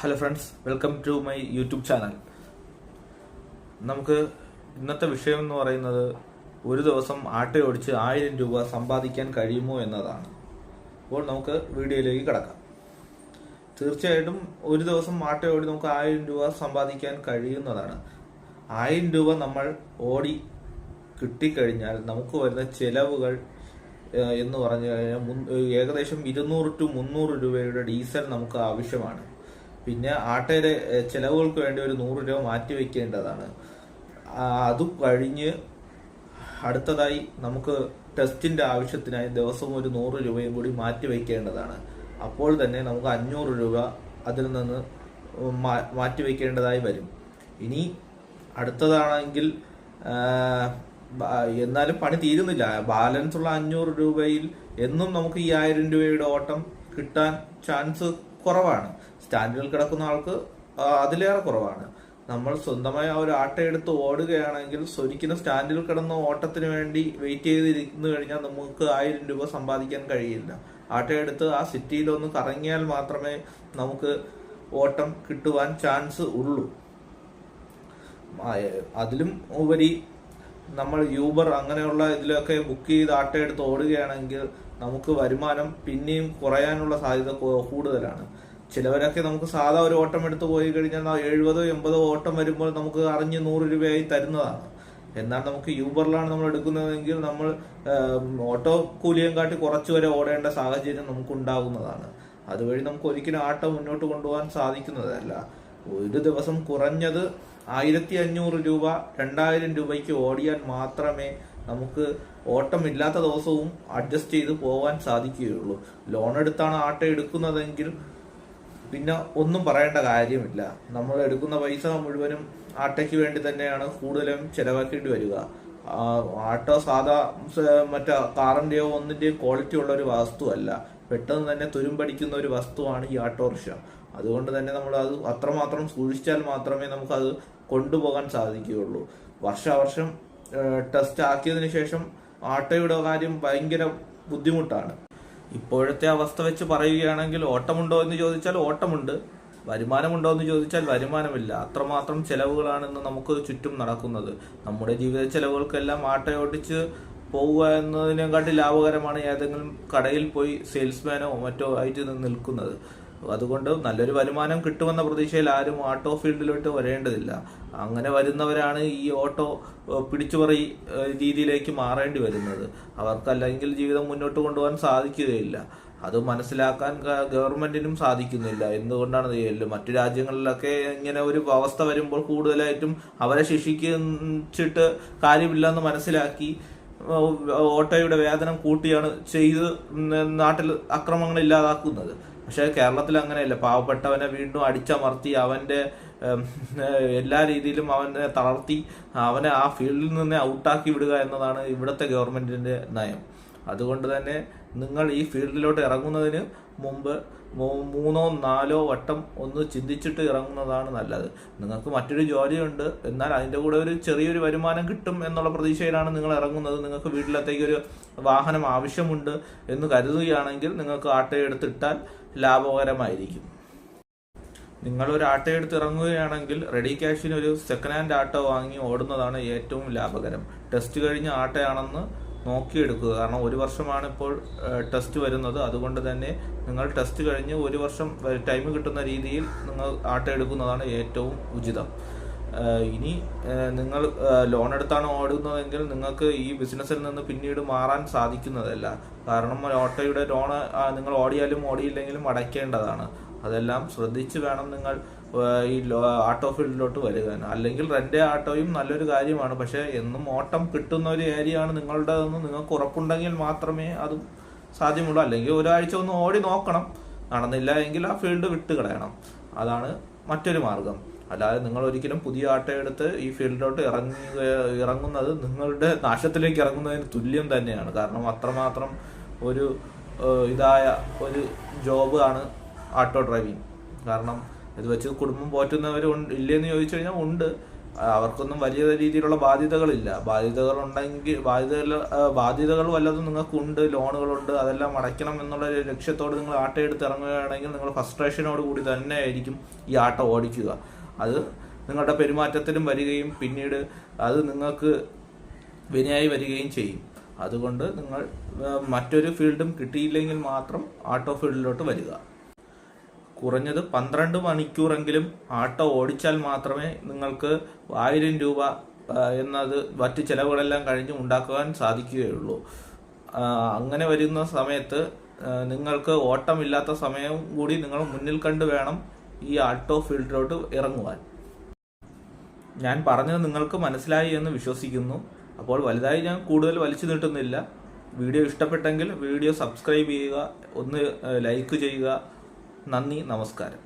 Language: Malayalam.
Hello friends welcome to my YouTube channel നമുക്ക് ഇന്നത്തെ വിഷയം എന്ന് പറയുന്നത് ഒരു ദിവസം ആട്ട ഓടിച്ച് ആയിരം രൂപ സമ്പാദിക്കാൻ കഴിയുമോ എന്നതാണ്. അപ്പോൾ നമുക്ക് വീഡിയോയിലേക്ക് കിടക്കാം. തീർച്ചയായിട്ടും ഒരു ദിവസം ആട്ട ഓടി നമുക്ക് ആയിരം രൂപ സമ്പാദിക്കാൻ കഴിയുന്നതാണ്. ആയിരം രൂപ നമ്മൾ ഓടി കിട്ടിക്കഴിഞ്ഞാൽ നമുക്ക് വരുന്ന ചെലവുകൾ എന്ന് പറഞ്ഞു കഴിഞ്ഞാൽ ഏകദേശം ഇരുന്നൂറ് ടു മുന്നൂറ് രൂപയുടെ ഡീസൽ നമുക്ക് ആവശ്യമാണ്. പിന്നെ ആട്ടയുടെ ചിലവുകൾക്ക് വേണ്ടി ഒരു നൂറ് രൂപ മാറ്റി വെക്കേണ്ടതാണ്. അതും കഴിഞ്ഞ് അടുത്തതായി നമുക്ക് ടെസ്റ്റിന്റെ ആവശ്യത്തിനായി ദിവസവും ഒരു നൂറ് രൂപയും കൂടി മാറ്റി വെക്കേണ്ടതാണ്. അപ്പോൾ തന്നെ നമുക്ക് അഞ്ഞൂറ് രൂപ അതിൽ നിന്ന് മാ- മാറ്റി വെക്കേണ്ടതായി വരും. ഇനി അടുത്തതാണെങ്കിൽ എന്നാലും പണി തീരുന്നില്ല. ബാലൻസ് ഉള്ള അഞ്ഞൂറ് രൂപയിൽ എന്നും നമുക്ക് ഈ ആയിരം രൂപയുടെ ഓട്ടം കിട്ടാൻ ചാൻസ് കുറവാണ്. സ്റ്റാൻഡിൽ കിടക്കുന്ന ആൾക്ക് അതിലേറെ കുറവാണ്. നമ്മൾ സ്വന്തമായി ആ ഒരു ആട്ട എടുത്ത് ഓടുകയാണെങ്കിൽ ഒരിക്കലും സ്റ്റാൻഡിൽ കിടന്ന ഓട്ടത്തിന് വേണ്ടി വെയിറ്റ് ചെയ്തിരുന്നു കഴിഞ്ഞാൽ നമുക്ക് ആയിരം രൂപ സമ്പാദിക്കാൻ കഴിയില്ല. ആട്ട എടുത്ത് ആ സിറ്റിയിലൊന്ന് കറങ്ങിയാൽ മാത്രമേ നമുക്ക് ഓട്ടം കിട്ടുവാൻ ചാൻസ് ഉള്ളൂ. അതിലും ഉപരി നമ്മൾ യൂബർ അങ്ങനെയുള്ള ഇതിലൊക്കെ ബുക്ക് ചെയ്ത് ആട്ട എടുത്ത് ഓടുകയാണെങ്കിൽ നമുക്ക് വരുമാനം പിന്നെയും കുറയാനുള്ള സാധ്യത കൂടുതലാണ്. ചിലവരൊക്കെ നമുക്ക് സാധാ ഒരു ഓട്ടം എടുത്ത് പോയി കഴിഞ്ഞാൽ എഴുപതോ എൺപതോ ഓട്ടം വരുമ്പോൾ നമുക്ക് അറിഞ്ഞ് നൂറ് രൂപയായി തരുന്നതാണ്. എന്നാൽ നമുക്ക് യൂബറിലാണ് നമ്മൾ എടുക്കുന്നതെങ്കിൽ നമ്മൾ ഓട്ടോ കൂലിയും കാട്ടി കുറച്ച് വരെ ഓടേണ്ട സാഹചര്യം നമുക്ക് ഉണ്ടാകുന്നതാണ് അതുവഴി നമുക്ക് ഒരിക്കലും ആട്ടം മുന്നോട്ട് കൊണ്ടുപോകാൻ സാധിക്കുന്നതല്ല. ഒരു ദിവസം കുറഞ്ഞത് ആയിരത്തി അഞ്ഞൂറ് രൂപ രണ്ടായിരം രൂപയ്ക്ക് ഓടിയാൽ മാത്രമേ നമുക്ക് ഓട്ടമില്ലാത്ത ദിവസവും അഡ്ജസ്റ്റ് ചെയ്ത് പോകാൻ സാധിക്കുകയുള്ളൂ. ലോൺ എടുത്താണ് ആട്ടം എടുക്കുന്നതെങ്കിൽ പിന്നെ ഒന്നും പറയേണ്ട കാര്യമില്ല. നമ്മൾ എടുക്കുന്ന പൈസ മുഴുവനും ആട്ടയ്ക്ക് വേണ്ടി തന്നെയാണ് കൂടുതലും ചെലവാക്കേണ്ടി വരിക. ആട്ടോ സാധാ മറ്റേ കാറിന്റെയോ ഒന്നിന്റെയോ ക്വാളിറ്റി ഉള്ള ഒരു വസ്തുവല്ല. പെട്ടെന്ന് തന്നെ തുരുമ്പടിക്കുന്ന ഒരു വസ്തുവാണ് ഈ ആട്ടോറിക്ഷ. അതുകൊണ്ട് തന്നെ നമ്മൾ അത് അത്രമാത്രം സൂക്ഷിച്ചാൽ മാത്രമേ നമുക്കത് കൊണ്ടുപോകാൻ സാധിക്കുകയുള്ളൂ. വർഷാവർഷം ടെസ്റ്റ് ആക്കിയതിനു ശേഷം ആട്ടയുടെ കാര്യം ഭയങ്കര ബുദ്ധിമുട്ടാണ്. ഇപ്പോഴത്തെ അവസ്ഥ വെച്ച് പറയുകയാണെങ്കിൽ ഓട്ടമുണ്ടോ എന്ന് ചോദിച്ചാൽ ഓട്ടമുണ്ട്. വരുമാനമുണ്ടോ എന്ന് ചോദിച്ചാൽ വരുമാനമില്ല. അത്രമാത്രം ചെലവുകളാണെന്ന് നമുക്ക് ചുറ്റും നടക്കുന്നത്. നമ്മുടെ ജീവിത ചെലവുകൾക്കെല്ലാം ആട്ടയോടിച്ച് പോവുക എന്നതിനെക്കാട്ടി ലാഭകരമാണ് ഏതെങ്കിലും കടയിൽ പോയി സെയിൽസ്മാനോ മറ്റോ ആയിട്ട് നിൽക്കുന്നത്. അതുകൊണ്ട് നല്ലൊരു വരുമാനം കിട്ടുമെന്ന പ്രതീക്ഷയിൽ ആരും ഓട്ടോ ഫീൽഡിലോട്ട് വരേണ്ടതില്ല. അങ്ങനെ വരുന്നവരാണ് ഈ ഓട്ടോ പിടിച്ചുപറി രീതിയിലേക്ക് മാറേണ്ടി വരുന്നത്. അവർക്കല്ലെങ്കിൽ ജീവിതം മുന്നോട്ട് കൊണ്ടുപോകാൻ സാധിക്കുകയില്ല. അത് മനസ്സിലാക്കാൻ ഗവൺമെന്റിനും സാധിക്കുന്നില്ല. എന്തുകൊണ്ടാണ് ചെയ്യൽ മറ്റു രാജ്യങ്ങളിലൊക്കെ ഇങ്ങനെ ഒരു അവസ്ഥ വരുമ്പോൾ കൂടുതലായിട്ടും അവരെ ശിക്ഷിച്ചിട്ട് കാര്യമില്ലെന്ന് മനസ്സിലാക്കി ഓട്ടോയുടെ വേതനം കൂട്ടിയാണ് ചെയ്ത് നാട്ടിൽ അക്രമങ്ങൾ ഇല്ലാതാക്കുന്നത്. പക്ഷേ കേരളത്തിൽ അങ്ങനെയല്ല പാവപ്പെട്ടവനെ വീണ്ടും അടിച്ചമർത്തി അവന്റെ എല്ലാ രീതിയിലും അവനെ തളർത്തി അവനെ ആ ഫീൽഡിൽ നിന്ന് ഔട്ടാക്കി വിടുക എന്നതാണ് ഇവിടുത്തെ ഗവൺമെന്റിന്റെ നയം. അതുകൊണ്ട് തന്നെ നിങ്ങൾ ഈ ഫീൽഡിലോട്ട് ഇറങ്ങുന്നതിന് മുമ്പ് മൂന്നോ നാലോ വട്ടം ഒന്ന് ചിന്തിച്ചിട്ട് ഇറങ്ങുന്നതാണ് നല്ലത്. നിങ്ങൾക്ക് മറ്റൊരു ജോലിയുണ്ട് എന്നാൽ അതിന്റെ കൂടെ ഒരു ചെറിയൊരു വരുമാനം കിട്ടും എന്നുള്ള പ്രതീക്ഷയിലാണ് നിങ്ങൾ ഇറങ്ങുന്നത്. നിങ്ങൾക്ക് വീട്ടിലത്തേക്ക് ഒരു വാഹനം ആവശ്യമുണ്ട് എന്ന് കരുതുകയാണെങ്കിൽ നിങ്ങൾക്ക് ആട്ടോ എടുത്തിട്ടാൽ ലാഭകരമായിരിക്കും. നിങ്ങൾ ഒരു ആട്ടോ എടുത്ത് ഇറങ്ങുകയാണെങ്കിൽ റെഡി ക്യാഷിന് ഒരു സെക്കൻഡ് ഹാൻഡ് ആട്ടോ വാങ്ങി ഓടുന്നതാണ് ഏറ്റവും ലാഭകരം. ടെസ്റ്റ് കഴിഞ്ഞ ആട്ടയാണെന്ന് നോക്കിയെടുക്കുക. കാരണം ഒരു വർഷമാണ് ഇപ്പോൾ ടെസ്റ്റ് വരുന്നത്. അതുകൊണ്ട് തന്നെ നിങ്ങൾ ടെസ്റ്റ് കഴിഞ്ഞ് ഒരു വർഷം ടൈം കിട്ടുന്ന രീതിയിൽ നിങ്ങൾ ആട്ട എടുക്കുന്നതാണ് ഏറ്റവും ഉചിതം. ഇനി നിങ്ങൾ ലോൺ എടുത്താണ് ഓടുന്നതെങ്കിൽ നിങ്ങൾക്ക് ഈ ബിസിനസ്സിൽ നിന്ന് പിന്നീട് മാറാൻ സാധിക്കുന്നതല്ല. കാരണം ഓട്ടോയുടെ ലോൺ നിങ്ങൾ ഓടിയാലും ഓടിയില്ലെങ്കിലും അടയ്ക്കേണ്ടതാണ്. അതെല്ലാം ശ്രദ്ധിച്ച് വേണം നിങ്ങൾ ഈ ആട്ടോ ഫീൽഡിലോട്ട് വരിക അല്ലെങ്കിൽ റെന്റ് ആട്ടോയും നല്ലൊരു കാര്യമാണ്. പക്ഷേ എന്നും ഓട്ടം കിട്ടുന്ന ഒരു ഏരിയ ആണ് നിങ്ങളുടേതെന്ന് നിങ്ങൾക്ക് ഉറപ്പുണ്ടെങ്കിൽ മാത്രമേ അതും സാധ്യമുള്ളൂ. അല്ലെങ്കിൽ ഒരാഴ്ച ഒന്ന് ഓടി നോക്കണം. നടന്നില്ല എങ്കിൽ ആ ഫീൽഡ് വിട്ട് കളയണം. അതാണ് മറ്റൊരു മാർഗം. അല്ലാതെ നിങ്ങൾ ഒരിക്കലും പുതിയ ആട്ടോ എടുത്ത് ഈ ഫീൽഡിലോട്ട് ഇറങ്ങുക ഇറങ്ങുന്നത് നിങ്ങളുടെ നാശത്തിലേക്ക് ഇറങ്ങുന്നതിന് തുല്യം തന്നെയാണ്. കാരണം അത്രമാത്രം ഒരു ഇതായ ഒരു ജോബ് ആണ് ആട്ടോ ഡ്രൈവിംഗ്. കാരണം ഇത് വെച്ച് കുടുംബം പോറ്റുന്നവർ ഇല്ലെന്ന് ചോദിച്ചു കഴിഞ്ഞാൽ ഉണ്ട്. അവർക്കൊന്നും വലിയ രീതിയിലുള്ള ബാധ്യതകളില്ല. ബാധ്യതകൾ ഉണ്ടെങ്കിൽ ബാധ്യതകൾ ബാധ്യതകൾ വല്ലതും നിങ്ങൾക്കുണ്ട് ലോണുകളുണ്ട് അതെല്ലാം അടയ്ക്കണം എന്നുള്ള ഒരു ലക്ഷ്യത്തോട് നിങ്ങൾ ആട്ട എടുത്ത് ഇറങ്ങുകയാണെങ്കിൽ നിങ്ങൾ ഫസ്ട്രേഷനോട് കൂടി തന്നെ ആയിരിക്കും ഈ ആട്ട ഓടിക്കുക. അത് നിങ്ങളുടെ പെരുമാറ്റത്തിലും വരികയും പിന്നീട് അത് നിങ്ങൾക്ക് വിനയായി വരികയും ചെയ്യും. അതുകൊണ്ട് നിങ്ങൾ മറ്റൊരു ഫീൽഡും കിട്ടിയില്ലെങ്കിൽ മാത്രം ആട്ടോ ഫീൽഡിലോട്ട് വരിക. കുറഞ്ഞത് പന്ത്രണ്ട് മണിക്കൂറെങ്കിലും ആട്ടോ ഓടിച്ചാൽ മാത്രമേ നിങ്ങൾക്ക് ആയിരം രൂപ എന്നത് മറ്റ് ചിലവുകളെല്ലാം കഴിഞ്ഞ് ഉണ്ടാക്കുവാൻ സാധിക്കുകയുള്ളൂ. അങ്ങനെ വരുന്ന സമയത്ത് നിങ്ങൾക്ക് ഓട്ടമില്ലാത്ത സമയം കൂടി നിങ്ങൾ മുന്നിൽ കണ്ട് വേണം ഈ ആട്ടോ ഫീൽഡിലോട്ട് ഇറങ്ങുവാൻ. ഞാൻ പറഞ്ഞത് നിങ്ങൾക്ക് മനസ്സിലായി എന്ന് വിശ്വസിക്കുന്നു. അപ്പോൾ വലുതായി ഞാൻ കൂടുതൽ വലിച്ചു നീട്ടുന്നില്ല. വീഡിയോ ഇഷ്ടപ്പെട്ടെങ്കിൽ വീഡിയോ സബ്സ്ക്രൈബ് ചെയ്യുക ഒന്ന് ലൈക്ക് ചെയ്യുക നന്ദി നമസ്കാരം.